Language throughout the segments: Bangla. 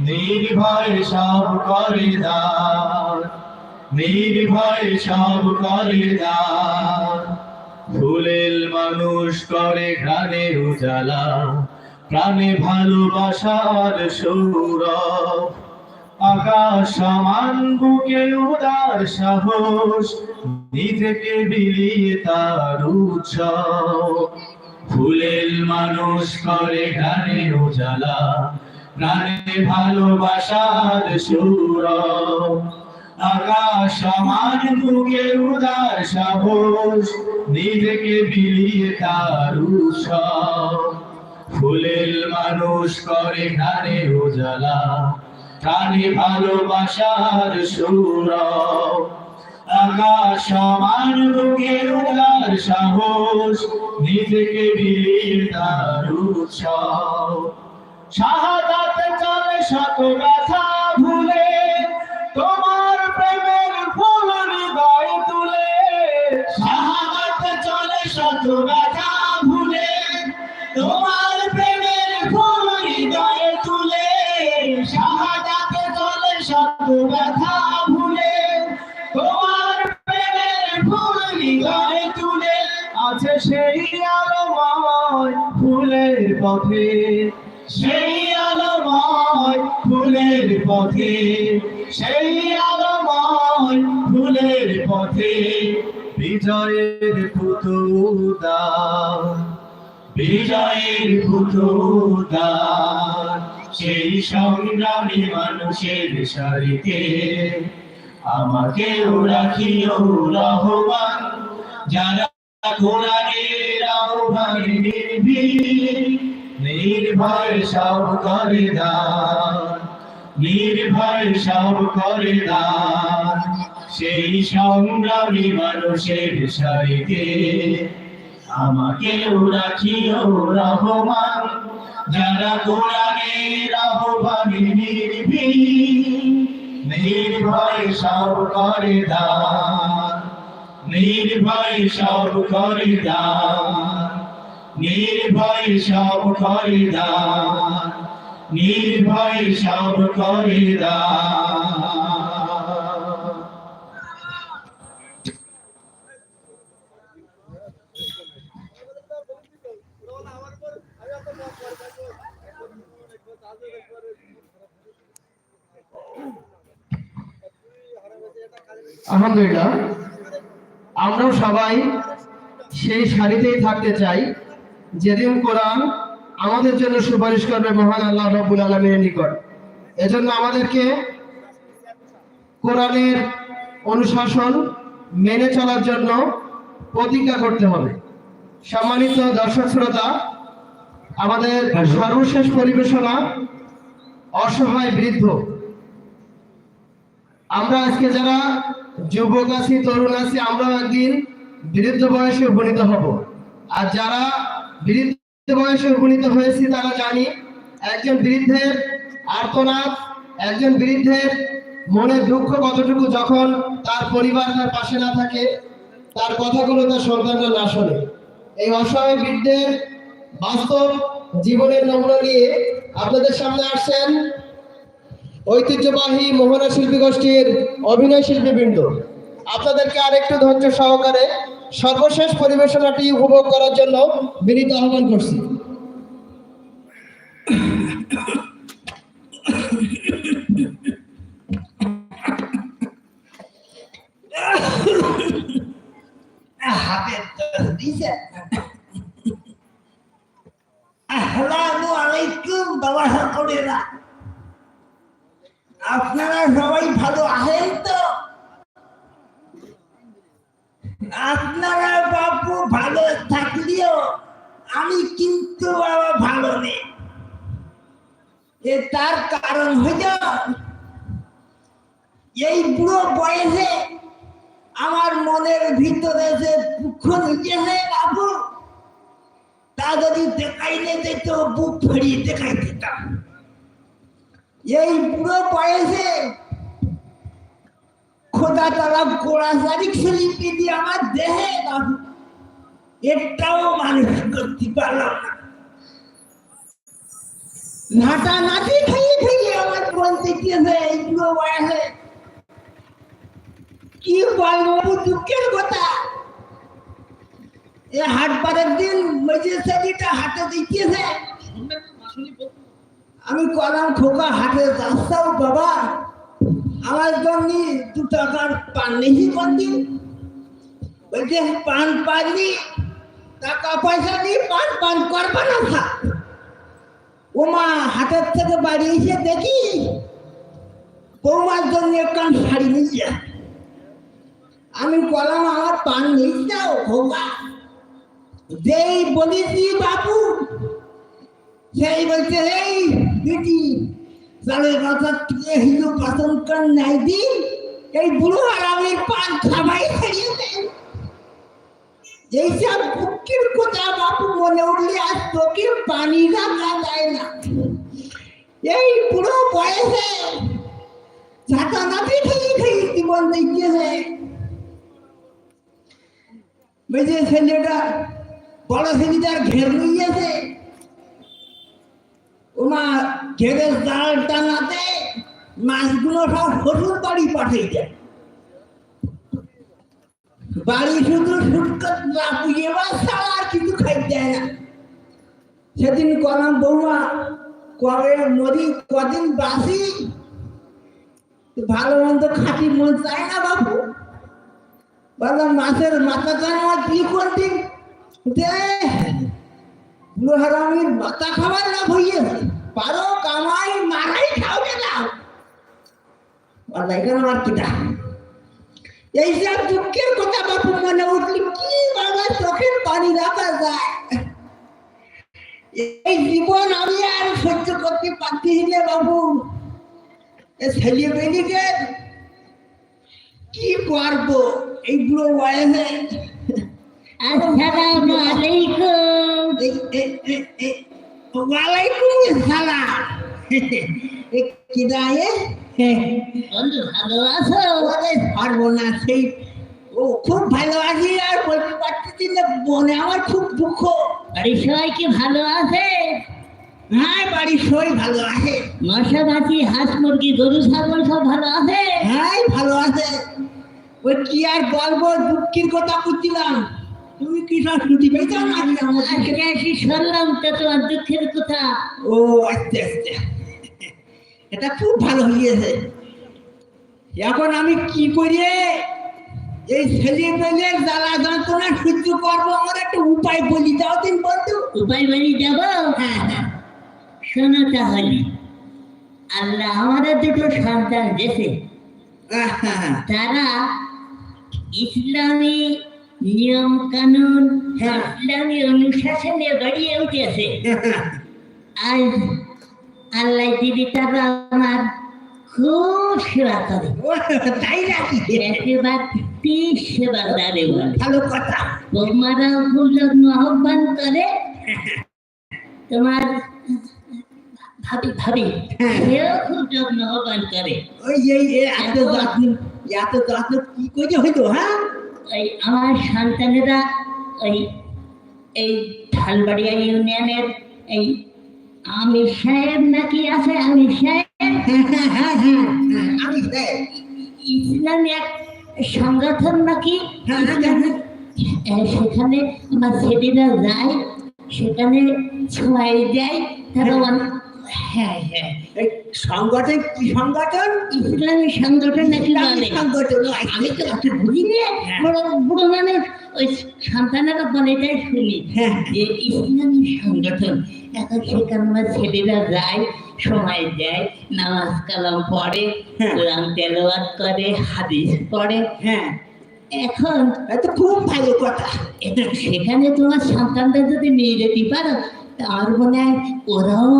নির্ভয় সব করে নির্ভয় সব করে ফুলেল মানুষ করে ঘ্রাণে উজালা, প্রাণে ভালোবাসার সৌরভ। আকাশ সমান বুকে উদার সাহস নিজেকে বিলিয়ে তার উৎসব। ফুলেল মানুষ করে ঘানে উজালা প্রাণে ভালোবাসার সুর আকাশ সমান বুকে উদার সাহস, নিজেকে বিলিয়ে তার ফুলেল মানুষ করে ঘানে উজালা, প্রাণে ভালোবাসার সুর আকাশ সমান বুকে উদার সাহস, নিজেকে বিলিয়ে তার শাহাদাত চলে শত ব্যথা তোমার প্রেমের ফুল হৃদয় তুলে। শাহাদাত চলে শত তোমার প্রেমের ফুল হৃদয় তুলে। শাহাদাত চলে শত ব্যথা ভুলে, তোমার প্রেমের ফুল হৃদয় তুলে। আছে সেই আলোময় ফুলের পথে। সেই আলোময় ফুলের পথে, সেই আলোময় ফুলের পথে, বিজয়ের পুতুদা বিজয়ের পুতুদা সেই সংগ্রামী মানুষের সারিতে আমাকেও রাখিও রহমান, যারা কোরআনের আহ্বানে নির্ভীক। নির্ভয় সব করে দান নির্ভয় সব করে দান সেই সংগ্রামী মানুষের সারিতে আমাকেও রাখিও রহমান, যারা কোরআনের আহ্বানে নির্ভীক। নির্ভয় সব করে দান নির্ভয় সব করে দান নির্ভয় সব আলহামদুলিল্লাহ। আমরাও সবাই সেই সারিতেই থাকতে চাই। যেদিন কোরআন আমাদের জন্য সুপারিশ করবে মহান আল্লাহ রব্বুল আলমীর নিকট। এজন্য আমাদেরকে কোরআনের অনুশাসন মেনে চলার জন্য প্রতিজ্ঞা করতে হবে। সম্মানিত দর্শক শ্রোতা, আমাদের সর্বশেষ পরিবেশনা অসহায় বৃদ্ধ। আমরা আজকে যারা যুবক আছি, তরুণ আছি আমরা একদিন বৃদ্ধ বয়সে উপনীত হব। আর যারা বৃদ্ধ বয়সে উপনীত হয়েছি তারা জানি। একজন বৃদ্ধের আর্তনাদ, একজন বৃদ্ধের মনে দুঃখ কতটুকু যখন তার পরিবার তার পাশে না থাকে, তার কথাগুলো তার সন্তানরা না শোনে। এই অসহায় বৃদ্ধের বাস্তব জীবনের নমুনা নিয়ে আপনাদের সামনে আসছেন ঐতিহ্যবাহী মোহনা শিল্পী গোষ্ঠীর অভিনয় শিল্পীবৃন্দ। আপনাদেরকে আরেকটু ধৈর্য সহকারে সর্বশেষ পরিবেশনাটি উপভোগ করার জন্য বিনীত আহ্বান করছি। আপনারা সবাই ভালো আছেন তো? আপনারা ভালো থাকলেও আমি কিন্তু বাবা ভালো নেই তার কারণ হইল এই বুড়ো বয়সে আমার মনের ভিতরে যে দুঃখ নিজেছে বাবু, তা যদি দেখাইলে যেত, বুক ফেরিয়ে দেখাই দিতাম। এই বুড়ো বয়সে খোদা তারা কোরআসারি ছেলেকে দিয়ে আমার দেহে দাম একটাও মানুষ করতে পারলাম না নাটা নাটি খেয়ে খেয়ে আমার বলতে কি এইগুলো বয়সে কি বলবো দুঃখের কথা এ হাট পাড়ার দিন মেজে শাড়িটা হাতে দিতেছে আমি কলাম খোকা হাটে রাস্তাও বাবা আমার জন্য দু টাকার পান নেই কোন দিন বলছে, পান পাননি, টাকা পয়সা নিয়ে পান পান করবা না খা। ও মা হাটের থেকে বাড়ি এসে দেখি, বৌমার জন্য একখান শাড়ি নিয়ে আমি বললাম, আমার পান নিয়ে যাও খোকা যেই বলেছি বাবু সেই বলছে, এই বেটি তাহলে থেকে হিন্দু পছন্দ কর নাই দিন, এই বুড়ো আর আমি পান খাবাই ছাড়িয়ে দেন কথা বাপু মনে উঠলে আর চোখের পানি রাখা যায় না। এই বুড়ো বয়সে ছাতা নাতি খেয়ে খেয়ে জীবন দিচ্ছে বুঝে ছেলেটা, বড় ছেলেটার ঘের নিয়েছে ঘেরের জাল টানাতে মাছগুলো সব শ্বশুর বাড়ি পাঠিয়ে যায় বাড়ি শুধু সুটকত রাখুয়ে বা ছাড়া আর কিছু খাই যায় না। সেদিন কলাম বৌমা কবে মরি, কদিন বাসি ভালো মন্দ খাটি মন চায় না বাবু। বললাম মাছের মাথা চায় কি করবি? দে, বুড়ো হারামির মাথা খাবার না হইয়েছে। পারো কামাই মারাই খাওয়া দাও বললাম এখানে আমার কিটা এইসব দুঃখের কথা বাপু মনে উঠলি কি বাবা চোখের পানি রাখা যায়। এই জীবন আমি আর সহ্য করতে পারছি না বাবু এ ছেলে বেরিয়ে কি করব? এই বুড়ো বয়সে। আসসালামু আলাইকুম। এই- এই- এই- এই- ওয়ালাইকুম সালাম কি দায়ে বন্ধু ভালো আছো সেই ও খুব ভালোবাসি আর বলতে পারতেছি না মনে আমার খুব দুঃখ বাড়ির সবাই কি ভালো আছে হ্যাঁ বাড়ির সবাই ভালো আছে মশা মাছি হাঁস মুরগি গরু ছাগল সব ভালো আছে হ্যাঁ ভালো আছে ওই কি আর বলব দুঃখের কথা বুঝছিলাম কি আজকে শুনলাম তো তোমার দুঃখের কথা। ও এটা খুব ভালো হয়েছে এখন আমি কি করি? এই ছেলে মেয়েদের জ্বালা যন্ত্রণা সহ্য করব আমার একটা উপায় বলি দাও দিন বন্ধু। উপায় বাড়ি যাব হ্যাঁ হ্যাঁ। শোনো তাহলে আল্লাহ আমাদের দুটো সন্তান দিয়েছে। হ্যাঁ, হ্যাঁ, তারা ইসলামী নিয়ম কানুন হ্যাঁ। ইসলামী অনুশাসনে বাড়িয়ে উঠেছে। হ্যাঁ। আজ আল্লাহ তারা আমার খুব সেবা করে। তাই নাকি? একেবারে সেবা দাঁড়ে ভালো কথা। বৌমারাও খুব যত্ন আহ্বান করে। তোমার ভাবি ভাবি হ্যাঁ। সেও খুব যত্ন আহ্বান করে। ওই এই এত যত্ন এত যত্ন কি করে হইতো হ্যাঁ? ওই আমার সন্তানেরা ওই এই ঢালবাড়িয়া ইউনিয়নের এই আমির সাহেব নাকি আছে? সাহেব? আমি ইসলামী এক সংগঠন নাকি? সেখানে আমার ছেলেরা যায়, সেখানে ছোঁয়াই দেয় তারা হ্যাঁ হ্যাঁ। সংগঠন কি সংগঠন? ইসলামী সংগঠন ইসলামী সংগঠন আমি তো অত বুঝি না বড় বড় মানুষ ওই সন্তানেরা বলে তাই শুনি। হ্যাঁ। যে ইসলামী সংগঠন এখন সেখানে ছেলেরা যায় সময় দেয় নামাজ কালাম পড়ে। কোরআন তেলাওয়াত করে হাদিস পড়ে। হ্যাঁ। এখন এটা খুব ভালো কথা। এটা সেখানে তোমার সন্তানদের যদি নিয়ে যেতে পারো তার মনে হয় ওরাও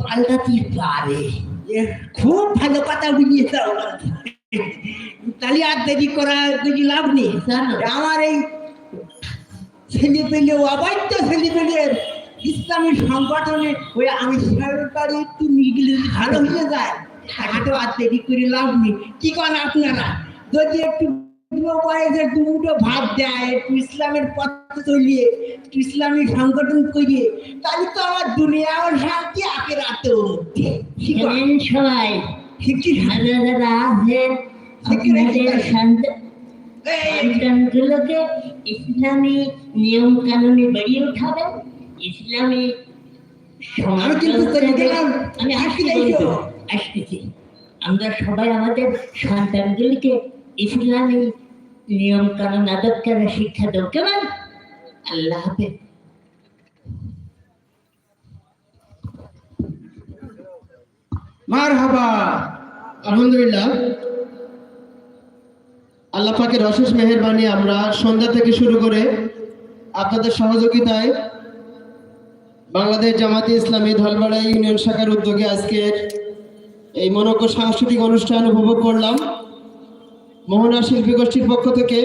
পাল্টাতে পারে খুব ভালো কথা বুঝিয়েছ তাহলে আর দেরি করা কিছু লাভ নেই আমার এই ছেলে পেলে অবাধ্য ছেলে পেলের ইসলামী সংগঠনে ওই আমি সরকারি একটু নিয়ে ভালো হয়ে যায় তাকে আর দেরি করে লাভ নেই কি করেন আপনারা যদি একটু দেয় একটু ইসলামের পথে চলিয়ে একটু ইসলামী সংগঠন করিয়ে। তাহলে তো আমার দুনিয়াও শান্তি আগে রাতেও মুক্তি। কি করেন? এলেন সবাই ঠিক কি? যারা আছে আপনাদের সন্তান সন্তানগুলোকে ইসলামী নিয়ম কানুনে বেরিয়ে উঠাবেন ইসলামী আমি কিন্তু আসতেছি। আমরা সবাই আমাদের সন্তানগুলিকে ইসলামী নিয়ম কানুন, আদব করার শিক্ষা দেব কেমন? আল্লাহ হাফেজ। মার হাবা আলহামদুলিল্লাহ। আল্লাহ পাকের অশেষ মেহেরবানি আমরা সন্ধ্যা থেকে শুরু করে আপনাদের সহযোগিতায় বাংলাদেশ জামাতে ইসলামী ধলবাড়া ইউনিয়ন শাখার উদ্যোগে আজকের এই মনোজ্ঞ সাংস্কৃতিক অনুষ্ঠান উপভোগ করলাম। মোহনা শিল্পী গোষ্ঠীর পক্ষ থেকে